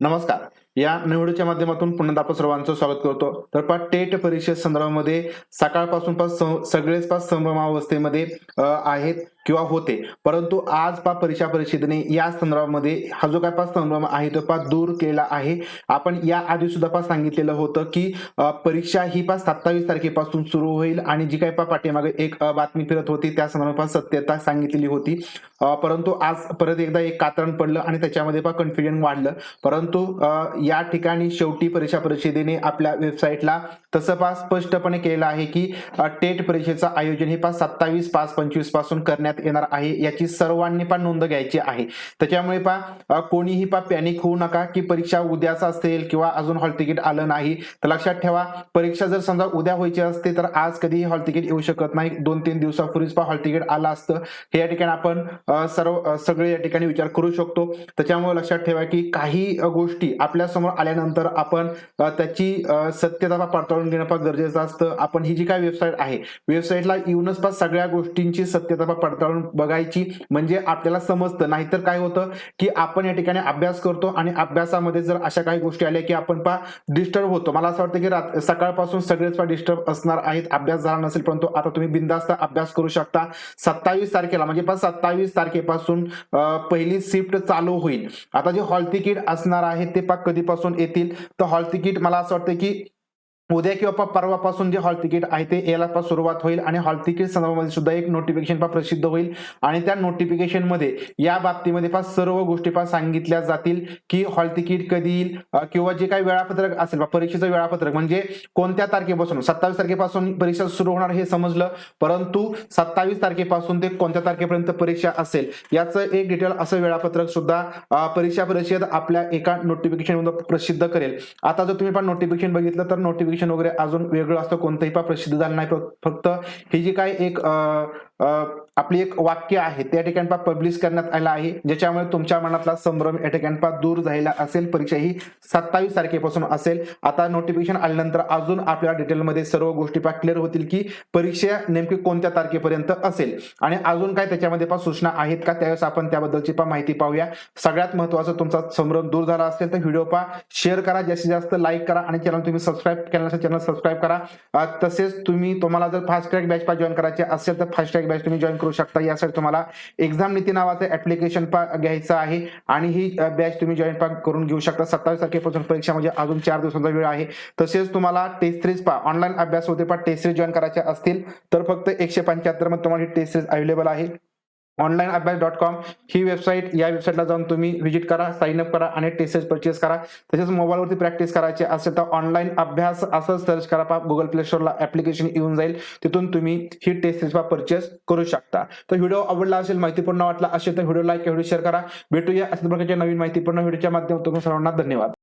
नमस्कार या निवडीच्या माध्यमातून पुन्हा आपण सर्वांचं स्वागत करतो. तर पा टेट परीक्षे संदर्भामध्ये सकाळपासून पास सगळेच पास संभ्रमावस्थेमध्ये आहेत किंवा होते. परंतु आज पा परीक्षा परिषदेने या संदर्भामध्ये हा जो काय पास संभ्रम आहे तो पा दूर केला आहे. आपण या आधी सुद्धा पा सांगितलेलं होतं की परीक्षा ही पा सत्तावीस तारखेपासून सुरू होईल आणि जी काय पा पाठीमागे एक बातमी फिरत होती त्या संदर्भात सत्यता सांगितलेली होती. परंतु आज परत एकदा एक कातरण पडलं आणि त्याच्यामध्ये पा कन्फ्युजन वाढलं. परंतु या ठिकाणी शेवटी परीक्षा परिषदेने आपल्या वेबसाईटला तसं पास स्पष्टपणे केलं आहे की टेट परीक्षेचं आयोजन हे पास सत्तावीस पाच पंचवीसपासून करण्यात येणार आहे याची सर्वांनी पण नोंद घ्यायची आहे. त्याच्यामुळे पा कोणीही पा पॅनिक होऊ नका की परीक्षा उद्याच असेल किंवा अजून हॉल तिकीट आलं नाही. तर लक्षात ठेवा परीक्षा जर समजा उद्या व्हायची असते तर आज कधीही हॉल तिकीट येऊ शकत नाही. दोन तीन दिवसापूर्वीच पा हॉल तिकीट आलं असतं. हे या ठिकाणी आपण सर्व सगळे या ठिकाणी विचार करू शकतो. त्याच्यामुळे लक्षात ठेवा की काही गोष्टी आपल्या समोर आल्यानंतर आपण त्याची सत्यता पडताळून घेणं फार गरजेचं असतं. आपण ही जी काय वेबसाईट आहे वेबसाईटला येऊनच पा सगळ्या गोष्टींची सत्यता पडताळून बघायची म्हणजे आपल्याला समजतं. नाहीतर काय होतं की आपण या ठिकाणी अभ्यास करतो आणि अभ्यासामध्ये जर अशा काही गोष्टी आल्या की आपण पा डिस्टर्ब होतो. मला असं वाटतं की रात सकाळपासून सगळेच पा डिस्टर्ब असणार आहेत. अभ्यास झाला नसेल परंतु आता तुम्ही बिंदास्त अभ्यास करू शकता. सत्तावीस तारखेला म्हणजे पण सत्तावीस तारखेपासून पहिली शिफ्ट चालू होईल. आता जे हॉल तिकीट असणार आहे ते पा कधीपासून येतील. तर हॉल तिकीट मला असं वाटतं की उद्या किंवा परवापासून जे हॉल तिकीट आहे ते यायला सुरुवात होईल आणि हॉल तिकीट संदर्भामध्ये सुद्धा एक नोटिफिकेशन पा प्रसिद्ध होईल. आणि त्या नोटिफिकेशनमध्ये या बाबतीमध्ये पा सर्व गोष्टी पा सांगितल्या जातील की हॉल तिकीट कधी येईल किंवा जे काही वेळापत्रक असेल बा परीक्षेचं वेळापत्रक म्हणजे कोणत्या तारखेपासून? सत्तावीस तारखेपासून परीक्षा सुरू होणार हे समजलं परंतु सत्तावीस तारखेपासून ते कोणत्या तारखेपर्यंत परीक्षा असेल याचं एक डिटेल असं वेळापत्रक सुद्धा परीक्षा परिषद आपल्या एका नोटिफिकेशन प्रसिद्ध करेल. आता जर तुम्ही पण नोटिफिकेशन बघितलं तर नोटिफिकेशन वगैरे अजून वेगळं असतं कोणतंही पण प्रसिद्ध झालं नाही. फक्त ही जी काय एक आपली एक वाक्य आहे त्या ठिकाणी पा पब्लिश करण्यात आलं आहे. ज्याच्यामुळे तुमच्या मनातला संभ्रम या ठिकाणी पा दूर झालेला असेल. परीक्षा ही सत्तावीस तारखेपासून असेल. आता नोटिफिकेशन आल्यानंतर अजून आपल्या डिटेलमध्ये सर्व गोष्टी पा क्लिअर होतील की परीक्षा नेमकी कोणत्या तारखेपर्यंत असेल? आणि अजून काय त्याच्यामध्ये पा सूचना आहेत का? त्यावेळेस आपण त्याबद्दलची पा माहिती पाहूया. सगळ्यात महत्वाचं तुमचा संभ्रम दूर झाला असेल तर व्हिडिओ पा शेअर करा. जास्तीत जास्त लाईक करा आणि चॅनल तुम्ही सबस्क्राईब केलं नसेल चॅनल सबस्क्राईब करा तसेच तुम्ही तुम्हाला जर फास्ट ट्रॅक बॅच पा जॉईन करायचे असेल तर फास्ट ट्रॅक बॅच तुम्ही जॉईन करू शकता. यासाठी तुम्हाला एक्झाम नीती नावाचं ऍप्लिकेशन पा घ्यायचं आहे. आणि ही बॅच तुम्ही जॉईन पा करून घेऊ शकता. सत्तावीस तारखेपासून परीक्षा म्हणजे अजून चार दिवसांचा वेळ आहे. तसेच तुम्हाला टेस्ट सिरीज पा ऑनलाईन अभ्यास होते पण टेस्ट सिरीज जॉईन करायचे असतील तर फक्त एकशे पंच्याहत्तरमध्ये तुम्हाला ही टेस्ट सिरीज अवेलेबल आहे. ऑनलाईन अभ्यास डॉट कॉम ही वेबसाईट या वेबसाईटला जाऊन तुम्ही व्हिजिट करा साइन अप करा आणि टेसेस परचेस करा. तसेच मोबाईलवरती प्रॅक्टिस करायची असेल तर ऑनलाईन अभ्यास असं सर्च करा. पा गुगल प्ले स्टोरला ऍप्लिकेशन येऊन जाईल. तिथून तुम्ही ही टेस्ट परचेस करू शकता. तर व्हिडिओ आवडला असेल माहितीपूर्ण वाटला असेल तर व्हिडिओ लाईक व्हिडिओ शेअर करा. भेटूया अशा प्रकारच्या नवीन माहितीपूर्ण व्हिडिओच्या माध्यमातून सर्वांना. धन्यवाद.